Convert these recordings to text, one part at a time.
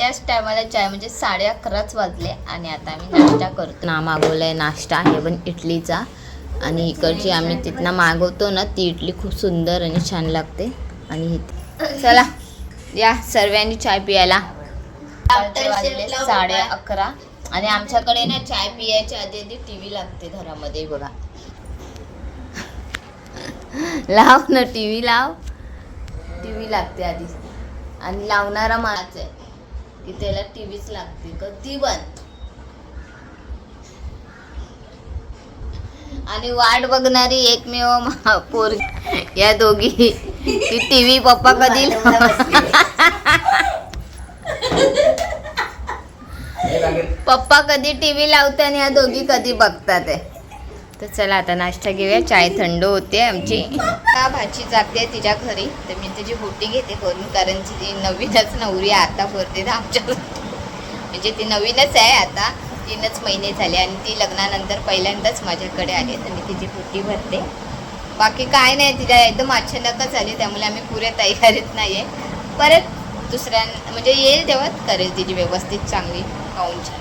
त्याच टायमाला चाय म्हणजे साडे अकराच वाजले आणि आता आम्ही नाश्ता करतो. ना मागवलाय नाश्ता आहे पण इडलीचा. आणि इकडची आम्ही तिथनं मागवतो ना ती इडली खूप सुंदर आणि छान लागते. आणि चला या सर्वांनी चाय पियाला वाजले साडे अकरा. आणि आमच्याकडे ना चाय पियायच्या आधी आधी टी व्ही लागते घरामध्ये बघा. लाव ना टी व्ही लाव. टी व्ही लागते आधी. आणि लावणारा माणूस आहे. की त्याला टी व्हीच लागते कधी बंद आणि वाट बघणारी एकमेव मा- पोर या दोघी ती टी व्ही पप्पा कधी पप्पा कधी टी व्ही लावते आणि या दोघी कधी बघतात आहे तर चला आता नाश्ता घेऊया. चाय थंड होते आमची. का भाची जाते तिच्या घरी. तर मी त्याची बोटी घेते करून कारण ती नवीनच नवरी आहे. आता भरते ना आमच्या म्हणजे ती नवीनच आहे आता. तीनच महिने झाले आणि ती लग्नानंतर पहिल्यांदाच माझ्याकडे आली तर मी तिची बुटी भरते. बाकी काय नाही तिला एकदम अचानकच आली त्यामुळे आम्ही पुऱ्या तयारीत नाही आहे परत दुसऱ्या म्हणजे येईल तेव्हाच करेल तिची व्यवस्थित चांगली पाहूनची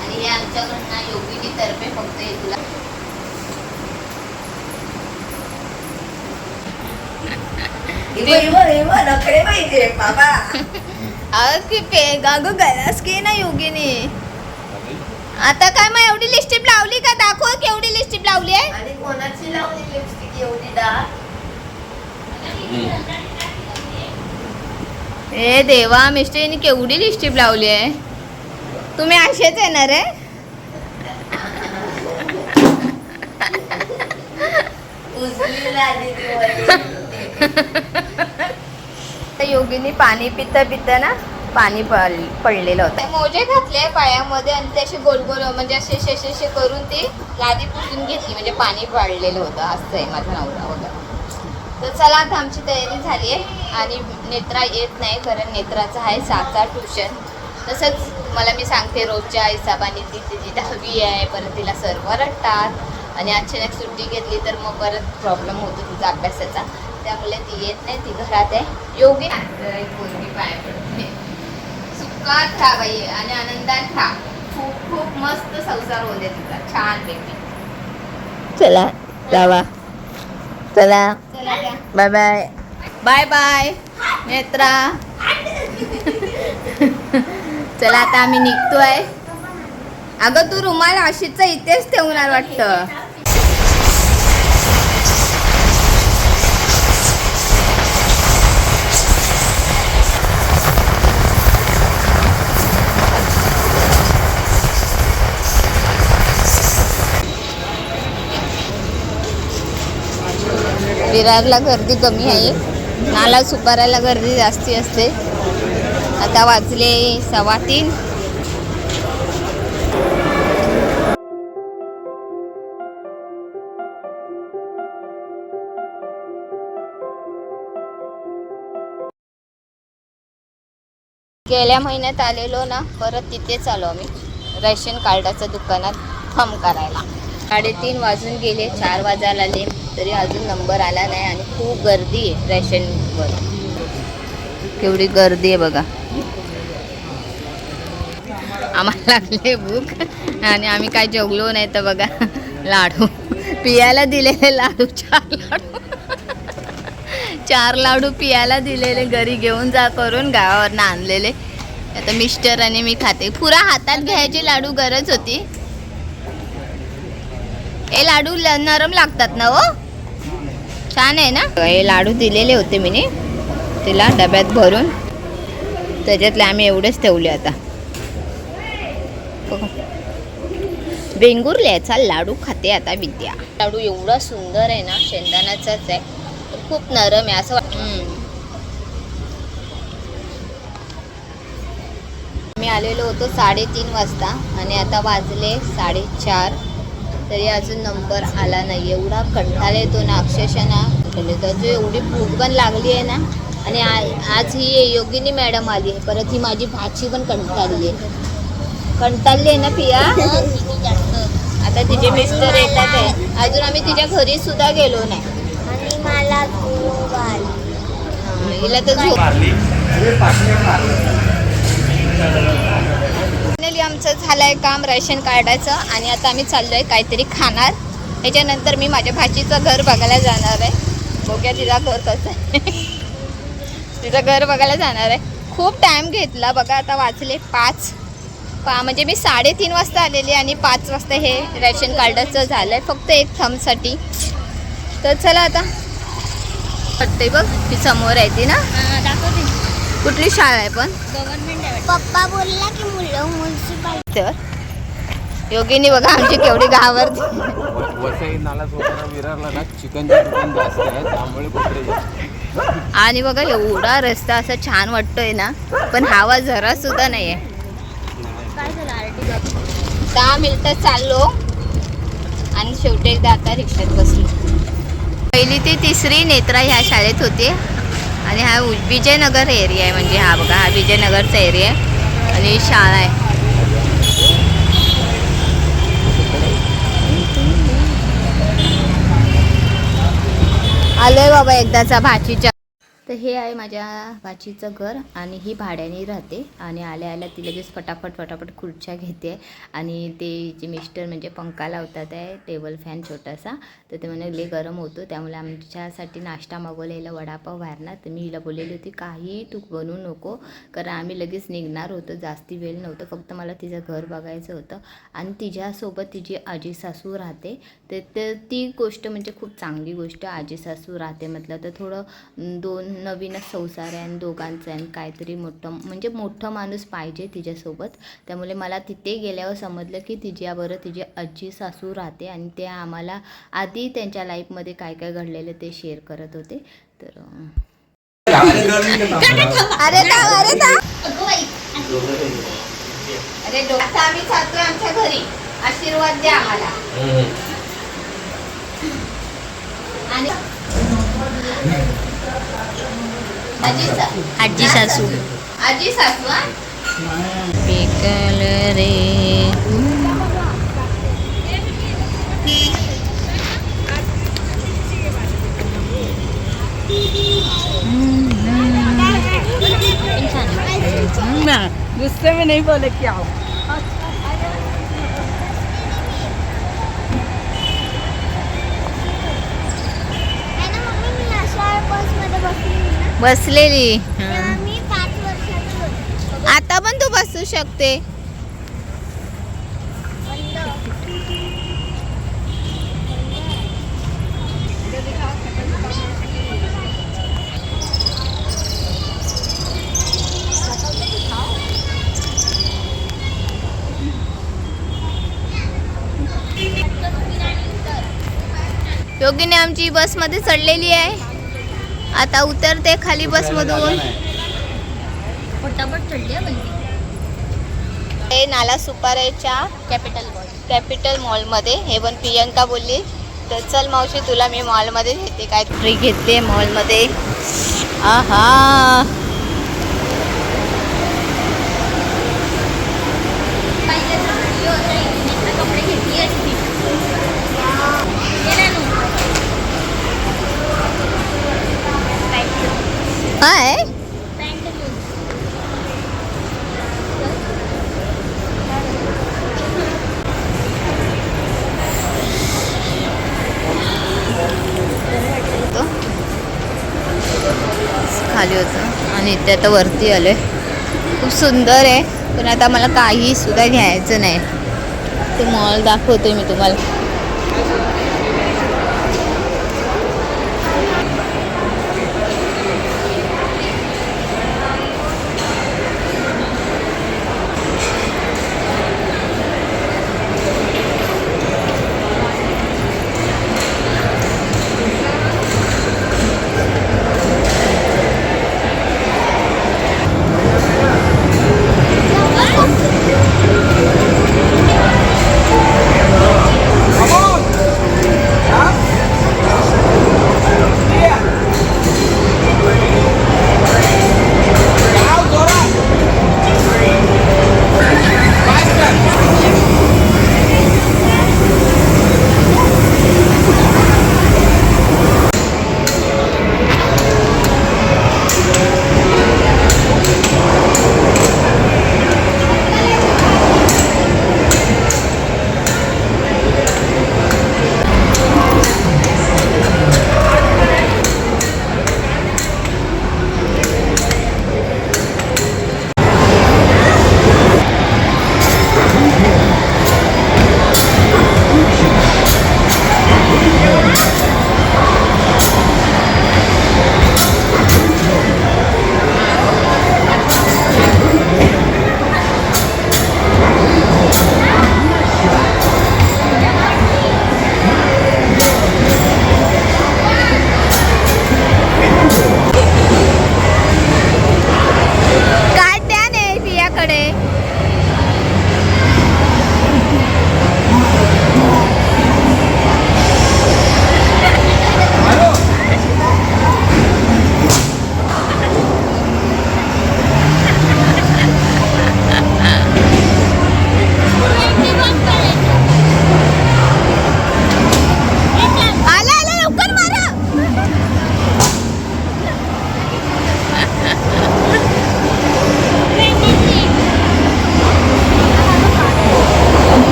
आणि हे आमच्याकडनं योगिनी तर्फे फक्त हे तुला की पे गागं गलास की ना योगिनी? आता काय मग एवढी लिस्टिप लावली का? दाखव केवढी लिस्टिप लावली आहे. आणि कोणाची लावली लिपस्टिक एवढी डाळ ए देवा मिस्टरीने केवढी लिस्टिप लावली आहे. तुम्ही असेच येणार आहे? योगिनी पाणी पिता पिता ना? पाणी पड- पडलेलं होतं. मोजे घातले पायामध्ये आणि ते असे गोल गोल म्हणजे असे असे असे असे करून ती लादी पुसून घेतली. म्हणजे पाणी पडलेलं होतं. असं आहे माझा नवरा वगैरे. तर चला आता आमची तयारी झाली आहे. आणि नेत्रा येत नाही कारण नेत्राचं आहे साचा ट्युशन. तसंच मला मी सांगते रोजच्या हिसाबाने ती तिची दहावी आहे. परत तिला सर्व रटतात आणि अचानक सुट्टी घेतली तर मग परत प्रॉब्लेम होतो तिचा अभ्यासाचा. त्यामुळे ती येत नाही ती घरात आहे. योगी. पोरगी पाय पडते. सुखात राहा बाई आणि आनंदात राहा खूप खूप मस्त संसार दे तुझा. छान पैकी चला जावा. चला. चला bye bye bye bye Netra. चला आता आम्ही निघतोय. अगं तू रुमाल आशीचा इथेच ठेवणार वाटतं. विरारला गर्दी कमी आहे. नाला सुपाराला गर्दी जास्ती असते. आता वाजले सव्वा तीन. गेल्या महिन्यात आलेलो ना परत तिथेच आलो आम्ही. रेशन कार्डाच्या दुकानात फम करायला. साडेतीन वाजून गेले चार वाजायला आले तरी अजून नंबर आला नाही आणि खूप गर्दी आहे रेशनवर केवढी गर्दी आहे बघा. आम्हाला लागले भूक आणि आम्ही काय जेवलो नाही तर बघा लाडू. पियाला दिलेले लाडू चार लाडू. चार लाडू पियाला दिलेले घरी घेऊन जा करून गावावरनं आणलेले. आता मिस्टर आणि मी खाते. पुरा हातात घ्यायचे लाडू गरज होती. हे लाडू ल- नरम लागतात ना हो? छान आहे ना? हे लाडू दिलेले होते मी तिला डब्यात भरून. त्याच्यातले आम्ही एवढेच ठेवले आता. वेंगुर्ल्याचा लाडू खाते आता विद्या. लाडू एवढा सुंदर आहे ना शेंगदाण्याचाच आहे. खूप नरम आहे असं वाट मी आलेलो होतो साडेतीन वाजता आणि आता वाजले साडेचार. तरी अजून नंबर आला नाही. एवढा कंटाळा येतो ना अक्षरशः ना. येतो अजून एवढी भूक पण लागली आहे ना आणि आज ही योगिनी मॅडम आली आहे. परत ही माझी भाची पण कंटाळली आहे. कंटाळली आहे ना पिया? आता तिचे मिस्टर येतात आहे. अजून आम्ही तिच्या घरी सुद्धा गेलो नाही. आणि मला. हा, हिला तर झोप आमचं आमचं झालंय काम रेशन कार्डाचं आणि आता आम्ही आहे काहीतरी खाणार. ह्याच्यानंतर मी माझ्या भाचीचं घर बघायला जाणार आहे. बघ्या तिचा घर कसं आहे. तिचं घर बघायला जाणार आहे. खूप टाईम घेतला बघा आता वाचले पाच. पा म्हणजे मी साडेतीन वाजता आलेली आणि पाच वाजता हे रेशन कार्डाचं झालं आहे फक्त एक थंबसाठी. तर चला आता. वाटतंय बघ ती समोर आहे ती ना? कुठली शाळा आहे पण? पप्पा बोलला की मुलं म्युन्सिपालिटी तर? योगिनी बघा आमची केवढी घावरती व- वसई नाला सोडताना विरारला ना चिकनचे दुकान जास्त आहे त्यामुळे कुत्रे जास्त आणि बघा एवढा रस्ता असा छान वाटतोय ना पण हवा जरा सुद्धा नाही आहे दहा मिनिटं चाललो. आणि शेवटी एकदा आता रिक्षात बसलो. पहिली ते तिसरी नेत्रा ह्या शाळेत होते. आणि हा विजयनगर एरिया आहे म्हणजे हा बघा हा विजयनगरचा एरिया आहे. आणि शाळा आहे. आलोय बाबा एकदाचा भाचीच्या तर हे आहे माझ्या भाचीचं घर आणि ही भाड्याने राहते. आणि आल्या आल्या ती लगेच फटाफट फटाफट खुर्च्या घेते. आणि ते जे मिस्टर म्हणजे पंखा लावतात आहे टेबल फॅन छोटासा तर ते म्हणे लई गरम होतो. त्यामुळे आमच्यासाठी नाश्ता मागवलेला वडापाव बाहेरना. तर मी हिला बोललेली होती काही तू बनवू नको कारण आम्ही लगेच निघणार होतो. जास्ती वेळ नव्हतं. फक्त मला तिचं घर बघायचं होतं. आणि तिच्यासोबत तिची आजी सासू राहते. तर ती गोष्ट म्हणजे खूप चांगली गोष्ट. आजी सासू राहते म्हटलं तर थोडं दोन नवीनच संसार आहे आणि दोघांचं आहे आणि काहीतरी मोठं म्हणजे मोठं माणूस पाहिजे तिच्यासोबत. त्यामुळे मला तिथे गेल्यावर समजलं की तिच्याबरोबर तिची आजी सासू राहते आणि ते आम्हाला आधी त्यांच्या लाईफमध्ये काय काय घडलेलं ते शेअर करत होते. तर अरे अरे आम्ही चालतोय आमच्या घरी. आशीर्वाद द्या आम्हाला. आणि आजी सासू. आजी सासू हा? पिकल रे गुस्से में नहीं बोले क्या हो ना बसलेली आता पण तू बसू शकते. योगिनी आमची बसमध्ये चढलेली आहे. आता उतरते खाली बसमधून. फटाफट चढली हे नाला सुपाऱ्याच्या कॅपिटल बॉल कॅपिटल मॉलमध्ये हे पण प्रियंका बोलली. तर चल मावशी तुला मी मॉलमध्ये घेते काय घेतली मॉलमध्ये आहा. काय खाली होतं. आणि इथे आता वरती आले खूप सुंदर आहे. पण आता मला काही सुद्धा घ्यायचं नाही. ते मॉल दाखवते मी तुम्हाला.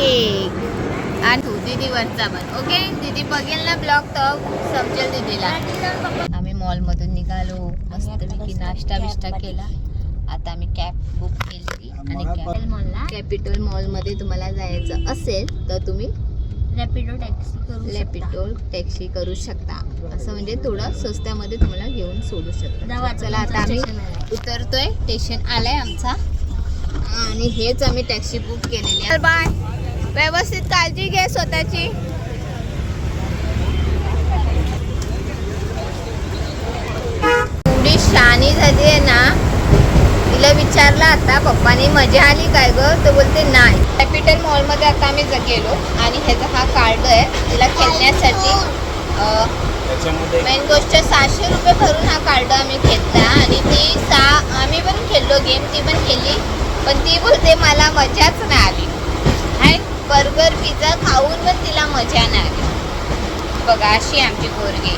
केक आणि तू दीदी वरचा पण ओके दीदी बघेल ना ब्लॉग तर समजेल दीदीला. आम्ही मॉल मधून निघालो मस्तपैकी नाश्ता बिष्टा केला. आता आम्ही कॅब बुक केली. आणि कॅपिटल मॉलला कॅपिटल मॉलमध्ये तुम्हाला जायचं असेल तर तुम्ही रॅपिडो टॅक्सी करू लॅपिटो टॅक्सी करू शकता. असं म्हणजे थोडं स्वस्तामध्ये तुम्हाला घेऊन सोडू शकता. जावा, चला आता आम्ही. उतरतोय. स्टेशन आलाय आमचा. आणि हेच आम्ही टॅक्सी बुक केलेली आहे. बाय व्यवस्थित काळजी घे स्वतःची. एवढी शानी झाली आहे ना तिला विचारलं आता पप्पानी मजा आली काय ग? तर बोलते नाही. कॅपिटल मॉलमध्ये आता आम्ही गेलो आणि ह्याचा हा कार्ड आहे तिला खेळण्यासाठी मेन गोष्ट सहाशे रुपये भरून हा कार्ड आम्ही घेतला आणि ती सा आम्ही पण खेळलो गेम ती पण खेळली पण ती बोलते मला मजाच नाही आली. बर्गर पिझ्झा खाऊन पण तिला मजा नाही आली. बघा अशी आमची पोरगी.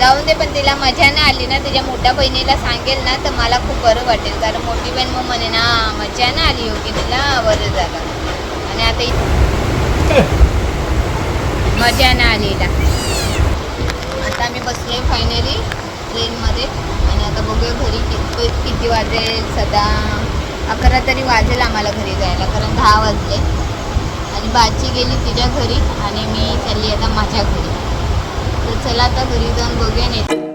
जाऊन दे पण तिला मजा नाही आली ना. तिच्या मोठ्या बहिणीला सांगेल ना तर मला खूप बरं वाटेल. कारण मोठी बहीण मग म्हणे ना मजा नाही आली होती तिला बरं झालं. आणि आता मजा नाही आली हिला. आता आम्ही बसले फायनली ट्रेनमध्ये आणि आता बघूया घरी किती किती वाजेल सदा. अकरा तरी वाजेल आम्हाला घरी जायला कारण दहा वाजले. आणि बाची गेली तिच्या घरी आणि मी चालली आता माझ्या घरी. तर चला आता घरी जाऊन बघूया नाही